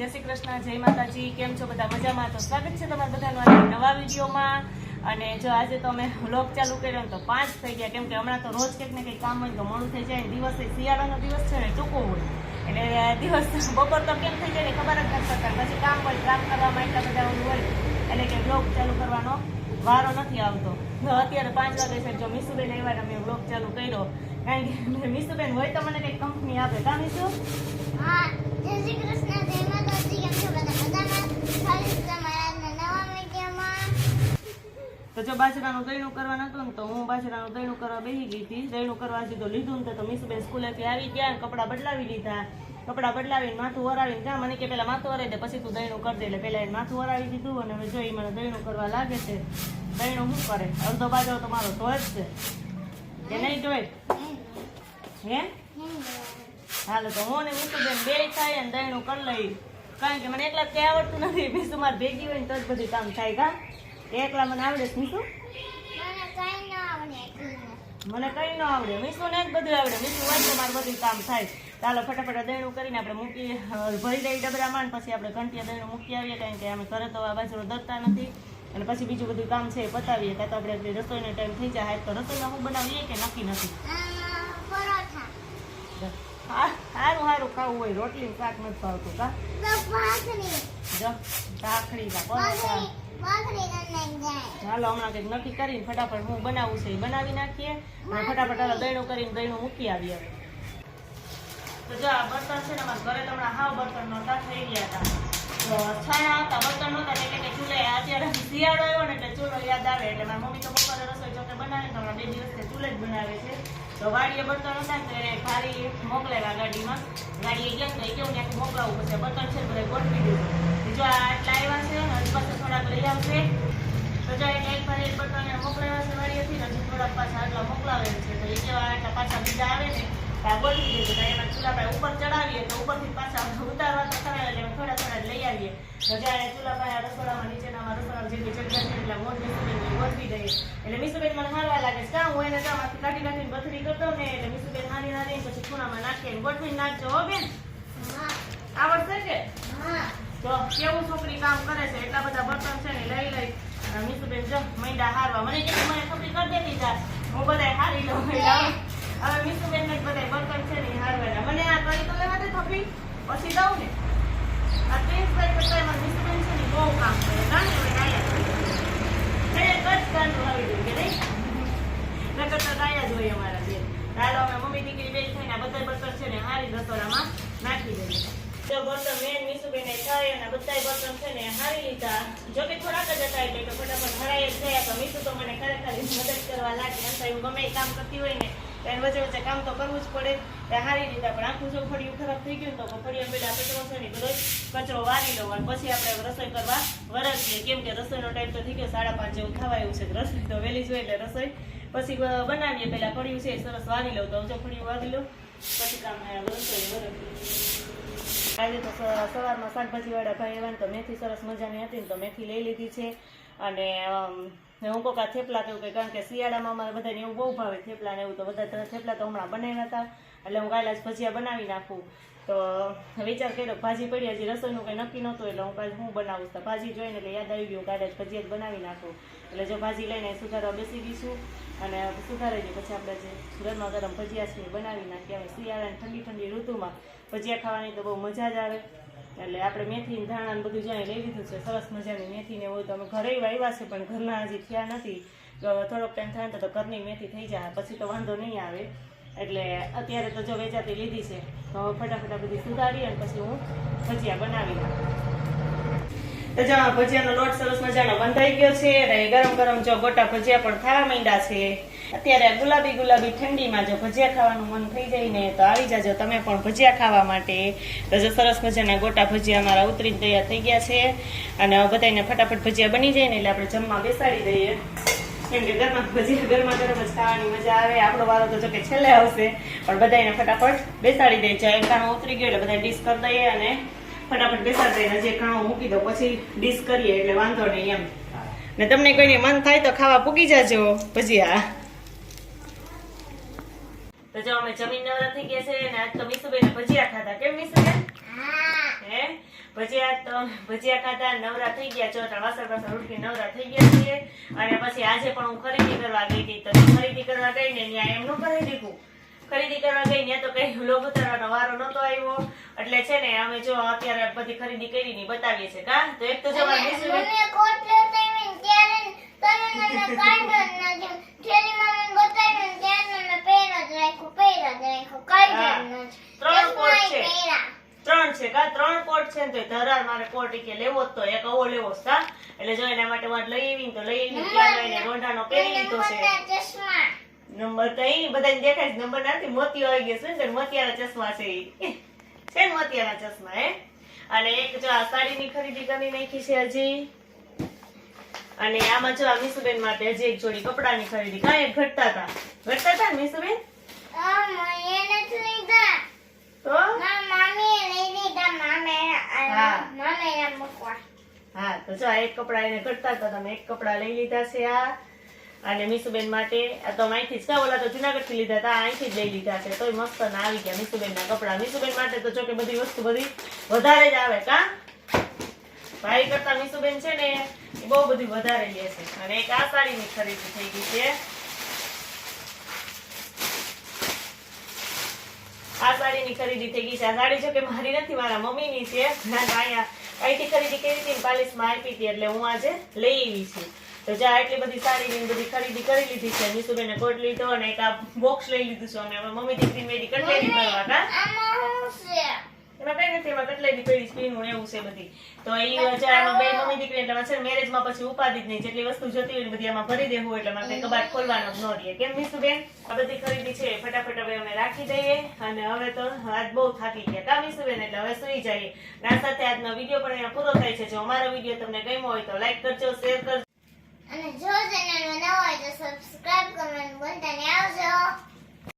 જય શ્રી કૃષ્ણ, જય માતાજી, કેમ છો બધા મજામાં? તો સ્વાગત છે તમારા બધાનું નવા વિડીયોમાં. અને જો આજે તો અમે વ્લોગ ચાલુ કર્યો તો પાંચ થઈ ગયા. કેમ કે હમણાં તો રોજ કંઈક ને કંઈક કામ હોય તો મોડું થઈ જાય દિવસે શિયાળાનો દિવસ છે ને, ટૂંકો હોય. એટલે દિવસ બપોર તો કેમ થઈ જાય ને ખબર જ નથી પડતા. પછી કામ હોય, કામ કરવામાં એટલા બધા હોય, એટલે કે વ્લોગ ચાલુ કરવાનો વારો નથી આવતો. અત્યારે પાંચ વાગે છે જો મીસુબેન આવ્યા ને મેં વ્લોગ ચાલુ કર્યો. કારણ કે મીસુબેન હોય તો મને કંઈક કંપની આપે. કા મીસુ હા શ્રી કૃષ્ણ તો જો બાજરાનું દહીણું કરવાનું હતું ને તો હું બાજરાનું દહીણું કરવા બેસી ગઈ હતી. દહીણું કરવા સીધો લીધું ને તો મીસુબેન સ્કૂલેથી આવી ગયા કપડાં બદલાવી લીધા. કપડાં બદલાવીને માથું વરાવીને કા મને કે પહેલાં માથું વરાવી દે, પછી તું દહીણું કરી એટલે પહેલાં એને માથું વરાવી દીધું અને હવે જોઈ મને દહીણું કરવા લાગે છે દહીણું શું કરે? અડધો બાજરો તો મારો ધોય જ છે. કે નહીં જોઈ હે? હાલો, તો હું ને મીસુબેન બે થાય અને દહીણું કરી લઈ. કારણ કે મને એકલા જ આવડતું નથી. મીસુ મારે ભેગી હોય ને તો જ બધું કામ થાય, કા? એકલા મને આવડે શું મીસુ? મને કઈ ન આવડે મીસુ ને જ બધું આવડે. મીસુ હોય તો મારું બધું કામ થાય. ચાલો ફટાફટ દહીણું કરીને આપણે મૂકી ભરી દઈ ડબરામાં પછી આપણે ઘંટીએ દહીણું મૂકી આવીએ કારણ કે અમે ઘરે તો આ બાજરો દરતા નથી. અને પછી બીજું બધું કામ છે એ પતાવીએ. કાં તો આપણે રસોઈનો ટાઈમ થઈ જાય. તો રસોઈમાં હું બનાવીએ કે નક્કી નથી? સારું સારું ખાવું હોય. રોટલી શાક નથી ભાવતું કા? ભાખરી. કા પરોઠા. ચાલો હમણાં કંઈક નક્કી કરીને ફટાફટ હું બનાવું છે એ બનાવી નાખીએ. અને ફટાફટ હાલો દહીણું કરીને દહીણું મૂકી આવીએ. તો જો આ બર્તન છે ને અમારા ઘરે તો હમણાં હાવ બર્તન નહોતા, થઈ ગયા હતા. છાણા હતા, બર્તન નહોતા ચૂલે અત્યારે શિયાળો આવ્યો ને ચૂલો યાદ આવે, એટલે મારી મમ્મી તો બપોરે રસોઈ જોકે બનાવે તો હમણાં બે દિવસથી ચૂલે જ બનાવે છે. તો વાડીએ બર્તન હતા ને ભારી મોકલેલા ગાડીમાં. ગાડીએ ગયા તો એ કેવું ક્યાંક મોકલાવવું પડશે. બર્તન છે બધા ગોઠવી દીધું. જો આટલા આવ્યા છે હજી પાછા થોડાક લઈ આવશે. એટલે એક ભાઈ એક બર્તન મોકલાવ્યા છે વાડીએથી ને થોડાક પાછા આટલા મોકલાવેલ છે. તો એ કેવા આટલા પાછા બીજા આવે ને તો આ ગોઠવી દીધું તો એમાં ચૂલા પાસે ઉપર ચડાવીએ તો ઉપરથી પાછા ઉતારવા તો ખરા એટલે થોડા થોડા લઈ આવીએ. તો એ ચૂલા પાસે રસોડામાં નીચેનામાં રસોડા જેટલી જગ્યા છે એટલે મોટ મીસુબેન ગોઠવી દઈએ. એટલે મીસુબેન મને હારવા લાગે છે કાં હું એને કામાંથી કાઢી કાઢીને બથરી કરતો ને? એટલે મીસુબેન હારી હારી પછી ખૂણામાં નાખીને ગોઠવીને નાખજો હો બેન. આવડશે કે? હા. તો કેવું છોકરી કામ કરે છે? એટલા બધા બર્તન છે ને લઈ લઈ. અને મીસુબેન જો મૈંડા હારવા. મને કે મને ખબરી કરી દેતી તા હું બધાય હારી લઉં મૈંડા. હવે ને બધાય બર્તન છે ને હારવાના. મને આ કરી તો લેવા દે પછી દઉં ને. આ એમાં મીસુબેન છે ને બહુ કામ કરે. ગાંડી હવે ગાયા કરે એ કચ આવી દઉં કે નહીં? નકર તો ગાયા જ હોય અમારા બે. અમે મમ્મી દીકરી બે થઈને આ બધા બર્તન છે ને હારી રસોડામાં નાખી દઈએ. બર્તન મેન મીસુબેને થાય અને બધાય બર્તન છે ને હારી લીધા. જો કે થોડાક જ હતા એટલે ફટાફટ હરાઈ જ ગયા. તો મિત્રો તો મને ખરેખર મદદ કરવા લાગી. એમ તો હું ગમે કામ કરતી હોય ને એને વચ્ચે વચ્ચે કામ તો કરવું જ પડે. તે હારી રીતે, પણ આખું જો ફળિયું ખરાબ થઈ ગયું તો ફળિયા પેલા કચરો છે ને બધો કચરો વારી લઉં અને પછી આપણે રસોઈ કરવા વરસીએ. કેમ કે રસોઈનો ટાઈમ તો થઈ ગયો, સાડા પાંચ જેવું થવા એવું છે રસોઈ તો વહેલી જોઈએ એટલે રસોઈ. પછી બનાવીએ પેલા ફળિયું છે સરસ વારી લઉં તો જો ફળિયું વારી લઉં. પછી કામ રસોઈ વરસીએ. આજે તો સવારમાં શાકભાજી વાળા ભાઈ આવ્યા તો મેથી સરસ મજાની હતી તો મેથી લઈ લીધી છે. અને હું કોકા થેપલા કેવું કે કારણ કે શિયાળામાં અમારે બધાને એવું બહુ ભાવે થેપલા ને એવું તો બધા થેપલા તો હમણાં બનાવ્યા હતા. એટલે હું કાલે ભજીયા બનાવી નાખું. તો વિચાર કર્યો, ભાજી પડી હજી રસોઈનું કંઈ નક્કી નહોતું, એટલે હું કાલે હું બનાવું, તો ભાજી જોઈને એટલે યાદ આવી ગયું કાલે જ ભજીયા જ બનાવી નાખું. એટલે જો ભાજી લઈને સુધારવા બેસી ગઈશું અને સુધારી ગઈ, પછી આપણે જે સુરતમાં ગરમ ભજીયા છે બનાવી નાખીએ. હવે શિયાળાની ઠંડી ઠંડી ઋતુમાં ભજીયા ખાવાની તો બહુ મજા જ આવે. એટલે આપણે મેથી ધાણા ને બધું જ્યાં લઈ લીધું છે, સરસ મજાની મેથી ને હોય તો અમે ઘરે વાવ્યા છે, પણ ઘરના હજી થયા નથી. થોડોક ટાઈમ થાય તો ઘરની મેથી થઈ જાય, પછી તો વાંધો નહીં આવે. એટલે અત્યારે તો જો વેચાતી લીધી છે, તો ફટાફટ આ બધી સુધારી અને પછી હું ભજીયા બનાવી તો જો ભજીયાનો લોટ સરસ મજાનો બંધાઈ ગયો છે અને ગરમ ગરમ જો ગોટા ભજીયા પણ થવા માંડ્યા છે. અત્યારે ગુલાબી ગુલાબી ઠંડીમાં જો ભજીયા ખાવાનું મન થઈ જાય ને તો આવી જાજો તમે પણ ભજીયા ખાવા માટે. તો જો સરસ મજાના ગોટા ભજીયા અમારા ઉતરીને તૈયાર થઈ ગયા છે. અને બધાને ફટાફટ ભજીયા બની જાય ને એટલે આપણે જમવા બેસાડી દઈએ. કેમ કે ભજીયા ગરમા ગરમ ખાવાની મજા આવે, આપણો વારો તો કે છેલ્લે આવશે, પણ બધાને ફટાફટ બેસાડી દઈએ ચાય. ખાણું ઉતરી ગયો એટલે બધા ડીશ કરી દઈએ અને ફટાફટ બેસાડી દઈએ જે ખાણું મૂકી દો પછી ડીશ કરીએ એટલે વાંધો નહીં એમ. ને તમને કોઈને મન થાય તો ખાવા પૂકી જાજો ભજીયા. તો જો અમે જમીન નવરા થઈ ગયા છે અને આજ તો મીસુબેન ભજીયા ખાધા. કેમ મીસુબેન? હા. ભજીયા તો ભજીયા ખાધા નવરા થઈ ગયા. છો એટલે વાસણ વાસણ ઉઠી નવરા થઈ ગયા છીએ. અને પછી આજે પણ હું ખરીદી કરવા ગઈ હતી. તો ખરીદી કરવા ગઈ ને ત્યાં એમનું કરી દીધું. ખરીદી કરવા ગઈ ત્યાં તો કઈ લોભ ઉતારવાનો વારો નતો આવ્યો. એટલે છે ને અમે જો અત્યારે બધી ખરીદી કરી ની બતાવીએ છે કા? તો એક તો જો મારી નીસુબેન- મને કોટ લેતા આવીને ત્યારે તમે મને કાઢ્યો જ નથી. થેલીમાં મને બતાવ્યું ને ત્યારે મેં પહેર્યો જ રાખ્યો, પહેર્યો જ રાખ્યો. કાઢ્યો જ નથી. ત્રણ કોટ ચશ્માય છે. પહેર્યા. ત્રણ છે કા છે ને તો ધરાર મારે કોટ કે લેવો જ તો એક આવો લેવો સા એટલે જો એના માટે વાત લઈ આવી તો લઈ આવી ત્યાં લઈને રોંઢાનો પહેરી લીધો છે. નંબર તો બધાને દેખાય નંબર નથી મોતી આવી ગયો છે મોતિયાના ચશ્મા છે છે ને મોતિયાના ચશ્મા હે? અને એક જો આ સાડીની ખરીદી કરી નાખી છે હજી. અને આમાં જો આ મીસુબેન માટે હજી એક જોડી કપડાની ખરીદી કાંઈ ઘટતા હતા ઘટતા હતા ને મીસુબેન? આ નથી લીધા. તો મારા મામીએ લઈ લીધા. મામે- હા. મામેરા મૂકવા. હા તો જો એક કપડા એને ઘટતા હતા તમે એક કપડા લઈ લીધા છે આ. અને મીસુબેન માટે આ તો અહીંથી જ ઓલા તો જુનાગઢથી લીધા હતા અહીંથી જ લઈ લીધા છે. તોય મસ્ત ના આવી ગયા મીસુબેન ના કપડા. મીસુબેન માટે તો જો કે બધી વસ્તુ બધી વધારે જ આવે કા? ભાઈ કરતા મીસુબેન છે ને એ બહુ બધી વધારે લે છે. અને એક આ સાડીની ખરીદી થઈ ગઈ છે. આ સાડીની ખરીદી થઈ ગઈ છે. આ સાડી જો કે મારી નથી મારા મમ્મીની છે. ના અહીંયા અહીંથી ખરીદી કરી હતી ને પાલિશમાં આપી હતી એટલે હું આજે લઈ આવી છું. તો જ્યાં એટલી બધી સાડીની બધી ખરીદી કરી લીધી છે. નીસુબેને કોટ લીધો અને એક આ બોક્સ લઈ લીધું છે. અમે મમ્મી દીકરી મેરી કટલેરી કરવા કા? પેઢી પેઢી સ્કીનું એવું છે બધી. તો એ ચારામાં બે મમ્મી દીકરી એટલે છે મેરેજમાં પછી ઉપાધિ નહીં. જેટલી વસ્તુ જોતી હોય બધી આમાં ભરી દેવું એટલે મારે કબાટ ખોલવાનો ન રહીએ કેમ મીસુ બેન? આ બધી ખરીદી છે ફટાફટ હવે અમે રાખી દઈએ. અને હવે તો આજ બહુ થાકી ગયા. કા મીસુ બેન? એટલે હવે સુઈ જઈએ. આ સાથે આજનો વીડિયો પણ અહીંયા પૂરો થાય છે. જો અમારો વીડિયો તમને ગમ્યો હોય તો લાઈક કરજો શેર કરજો. અને જો ચેનલમાં ન હોય તો સબસ્ક્રાઇબ કરવાનું ભૂલતા નહીં. આવજો.